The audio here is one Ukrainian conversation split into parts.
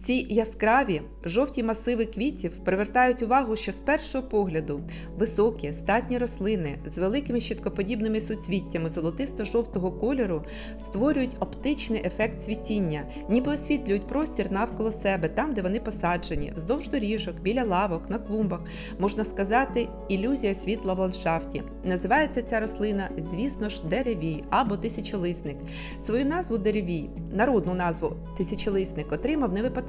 Ці яскраві жовті масиви квітів привертають увагу ще з першого погляду. Високі, статні рослини з великими щиткоподібними суцвіттями золотисто-жовтого кольору створюють оптичний ефект цвітіння, ніби освітлюють простір навколо себе, там, де вони посаджені, вздовж доріжок, біля лавок, на клумбах. Можна сказати, ілюзія світла в ландшафті. Називається ця рослина, звісно ж, деревій або тисячолисник. Свою назву деревій, народну назву тисячолисник отримав не випадково,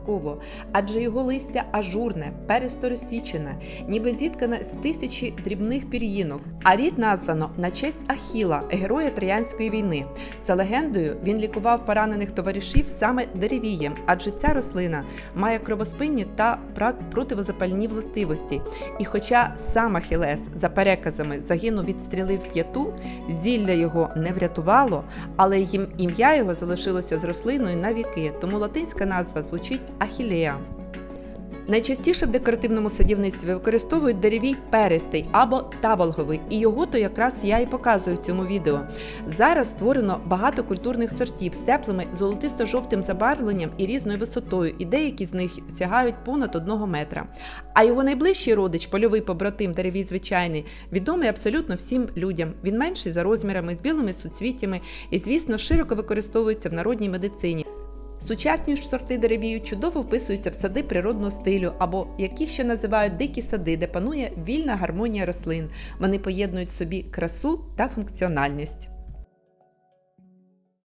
адже його листя ажурне, пересто розсічене, ніби зіткане з тисячі дрібних пір'їнок. А рід названо на честь Ахіла, героя Троянської війни. За легендою, він лікував поранених товаришів саме деревієм, адже ця рослина має кровоспинні та противозапальні властивості. І хоча сам Ахілес, за переказами, загинув від стріли в п'яту, зілля його не врятувало, але їм- ім'я його залишилося з рослиною на віки, тому латинська назва звучить Ахілеа. Найчастіше в декоративному садівництві використовують деревій перистий або таволговий, і його то якраз я і показую в цьому відео. Зараз створено багато культурних сортів з теплими золотисто-жовтим забарвленням і різною висотою, і деякі з них сягають понад одного метра. А його найближчий родич, польовий побратим деревій звичайний, відомий абсолютно всім людям. Він менший за розмірами, з білими суцвіттями і, звісно, широко використовується в народній медицині. Сучасні ж сорти деревію чудово вписуються в сади природного стилю, або які ще називають дикі сади, де панує вільна гармонія рослин. Вони поєднують собі красу та функціональність.